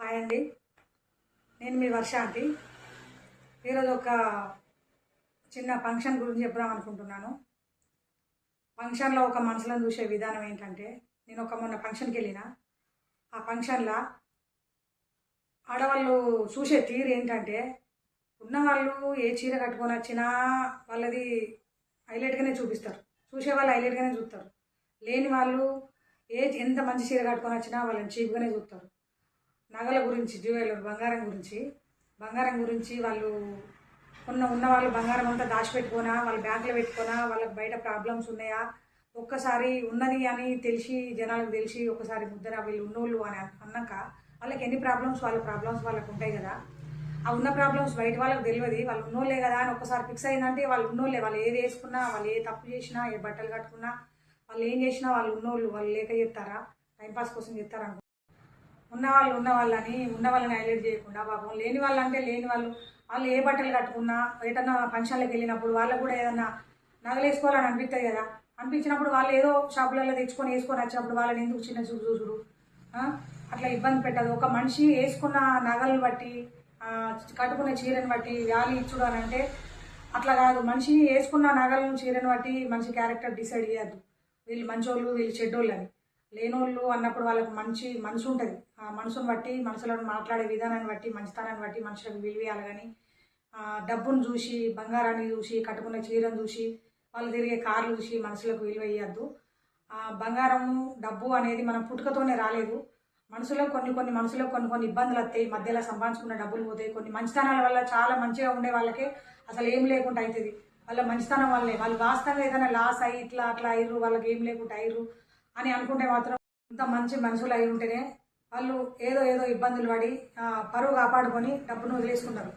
Hi అండి. నేను మీ వర్షాంతి. ఈరోజు ఒక చిన్న ఫంక్షన్ గురించి చెప్దాం అనుకుంటున్నాను. ఫంక్షన్లో ఒక మనుషులను చూసే విధానం ఏంటంటే నేను ఒక మొన్న ఫంక్షన్కి వెళ్ళిన. ఆ ఫంక్షన్లో ఆడవాళ్ళు చూసే తీరు ఏంటంటే ఉన్నవాళ్ళు ఏ చీర కట్టుకొని వచ్చినా వాళ్ళది హైలైట్గానే చూపిస్తారు. చూసే వాళ్ళు హైలైట్గానే చూస్తారు. లేని వాళ్ళు ఏ ఎంత మంచి చీర కట్టుకొని వచ్చినా వాళ్ళని చీప్గానే చూస్తారు. నగల గురించి జ్యువెలర్ బంగారం గురించి. బంగారం గురించి వాళ్ళు ఉన్న ఉన్న వాళ్ళు బంగారం అంతా దాచిపెట్టుకోనా వాళ్ళ బ్యాంకులో పెట్టుకోనా వాళ్ళకి బయట ప్రాబ్లమ్స్ ఉన్నాయా? ఒక్కసారి ఉన్నది అని తెలిసి జనాలకు తెలిసి ఒకసారి ముద్దర వీళ్ళు ఉన్నోళ్ళు అని అన్నాక వాళ్ళకి ఎన్ని ప్రాబ్లమ్స్ వాళ్ళ ప్రాబ్లమ్స్ వాళ్ళకు ఉంటాయి కదా. ఆ ఉన్న ప్రాబ్లమ్స్ బయట వాళ్ళకి తెలియదు. వాళ్ళు ఉన్నోళ్ళే కదా అని ఒకసారి ఫిక్స్ అయిందంటే వాళ్ళు ఉన్నోళ్ళే. వాళ్ళు ఏది వేసుకున్నా వాళ్ళు ఏ తప్పు చేసినా ఏ బట్టలు కట్టుకున్నా వాళ్ళు ఏం చేసినా వాళ్ళు ఉన్నోళ్ళు. వాళ్ళు లేక చెప్తారా? టైంపాస్ కోసం చెప్తారా? ఉన్నవాళ్ళు ఉన్న వాళ్ళు ఉన్న వాళ్ళని ఉన్న వాళ్ళని హైలైట్ చేయకుండా పాపం లేని వాళ్ళు అంటే లేని వాళ్ళు వాళ్ళు ఏ బట్టలు కట్టుకున్నా ఎటన్నా ఫంక్షన్లకు వెళ్ళినప్పుడు వాళ్ళకు కూడా ఏదన్నా నగలేసుకోవాలని అనిపిస్తుంది కదా. అనిపించినప్పుడు వాళ్ళు ఏదో షాపులలో తెచ్చుకొని వేసుకొని వచ్చినప్పుడు వాళ్ళని ఎందుకు చిన్న చూపు చూసుడు? అట్లా ఇబ్బంది పెట్టదు. ఒక మనిషి వేసుకున్న నగలను బట్టి కట్టుకున్న చీరని బట్టి వ్యాలీ ఇచ్చుడు అని అంటే అట్లా కాదు. మనిషి వేసుకున్న నగలను చీరని బట్టి మనిషి క్యారెక్టర్ డిసైడ్ చేయద్దు. వీళ్ళు మంచోళ్ళు వీళ్ళు చెడ్డోళ్ళు అని లేనోళ్ళు అన్నప్పుడు వాళ్ళకి మంచి మనసు ఉంటుంది. ఆ మనసును బట్టి మనసులో మాట్లాడే విధానాన్ని బట్టి మంచితనాన్ని బట్టి మనుషులకు విలువేయాలి కానీ డబ్బును చూసి బంగారాన్ని చూసి కట్టుకున్న చీరను చూసి వాళ్ళు తిరిగే కార్లు చూసి మనసులకు విలువ ఇవ్వద్దు బంగారం డబ్బు అనేది మనం పుట్టుకతోనే రాలేదు. మనసులో కొన్ని కొన్ని మనసులో కొన్ని కొన్ని ఇబ్బందులు వస్తాయి. మధ్యలో సంపాదించుకున్న డబ్బులు పోతాయి. కొన్ని మంచితనాల వల్ల చాలా మంచిగా ఉండే వాళ్ళకే అసలు ఏం లేకుండా అవుతుంది వాళ్ళ మంచితనం వల్లే వాళ్ళు వాస్తవంగా ఏదైనా లాస్ అయ్యి ఇట్లా అట్లా అయ్యారు వాళ్ళకి ఏం లేకుండా అయ్యారు అని అనుకుంటే మాత్రం ఇంత మంచి మనుషులు అయి ఉంటేనే వాళ్ళు ఏదో ఏదో ఇబ్బందులు పడి పరువు కాపాడుకొని డబ్బును వదిలేసుకుంటారు.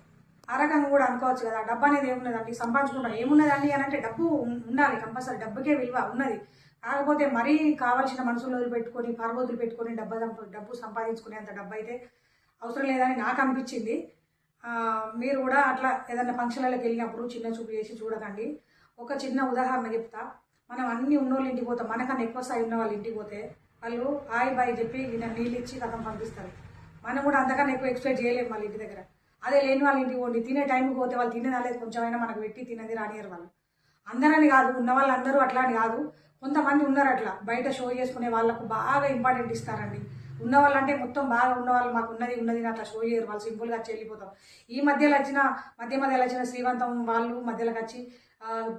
ఆ రకంగా కూడా అనుకోవచ్చు కదా. డబ్బు అనేది ఏమున్నదండి? సంపాదించుకుంటారు ఏమున్నదండి అని అంటే డబ్బు ఉండాలి కంపల్సరీ. డబ్బుకే విలువ ఉన్నది. కాకపోతే మరీ కావాల్సిన మనుషులు వదిలిపెట్టుకొని పరువు పెట్టుకొని డబ్బు డబ్బు సంపాదించుకునేంత డబ్బు అయితే అవసరం లేదని నాకు అనిపించింది. మీరు కూడా అట్లా ఏదైనా ఫంక్షన్లకు వెళ్ళినప్పుడు చిన్న చూపు చేసి చూడకండి. ఒక చిన్న ఉదాహరణ చెప్తా. మనం అన్ని ఉన్నోళ్ళు ఇంటికి పోతాం. మనకన్నా ఎక్కువ స్థాయి ఉన్న వాళ్ళు ఇంటికి పోతే వాళ్ళు హాయ్ బాయ్ చెప్పి ఈయన నీళ్ళు ఇచ్చి కథం పంపిస్తారు. మనం కూడా అంతకన్నా ఎక్కువ ఎక్స్పెక్ట్ చేయలేము వాళ్ళ ఇంటి దగ్గర. అదే లేని వాళ్ళ ఇంటికి పోండి. తినే టైంకి పోతే వాళ్ళు తినేదాలేదు కొంచెమైనా మనకు పెట్టి తినేది రానియరు వాళ్ళు. అందరని కాదు ఉన్న వాళ్ళందరూ అట్లా అని కాదు. కొంతమంది ఉన్నారు అట్లా. బయట షో చేసుకునే వాళ్ళకు బాగా ఇంపార్టెంట్ ఇస్తారండి. ఉన్న వాళ్ళంటే మొత్తం బాగా ఉన్న వాళ్ళు మాకు ఉన్నది ఉన్నది అట్లా షో చేయరు. వాళ్ళు సింపుల్గా వచ్చి వెళ్ళిపోతాం ఈ మధ్యలో వచ్చిన మధ్య మధ్యలో వచ్చిన శ్రీవంతం వాళ్ళు మధ్యలోకి వచ్చి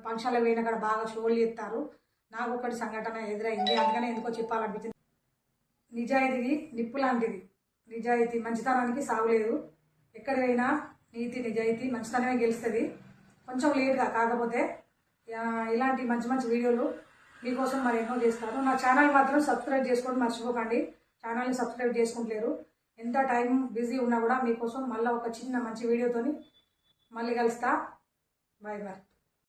ఫంక్షన్లకు పోయిన అక్కడ బాగా షోలు చేస్తారు. నాకు ఒకటి సంఘటన ఎదురైంది. అందుకనే ఎందుకో చెప్పాలనిపించింది. నిజాయితీ నిప్పు లాంటిది. నిజాయితీ మంచితనానికి సాగులేదు ఎక్కడ పోయినా నీతి నిజాయితీ మంచితనమే గెలుస్తుంది. కొంచెం లేట్గా కాకపోతే ఇలాంటి మంచి మంచి వీడియోలు మీకోసం మరి ఎన్నో చేస్తాను నా ఛానల్ మాత్రం సబ్స్క్రైబ్ చేసుకోండి మర్చిపోకండి. ఛానల్ని సబ్స్క్రైబ్ చేసుకుంటలేరు. ఎంత టైం బిజీ ఉన్నా కూడా మీకోసం మళ్ళీ ఒక చిన్న మంచి వీడియోతోని మళ్ళీ కలుస్తా. Bye bye.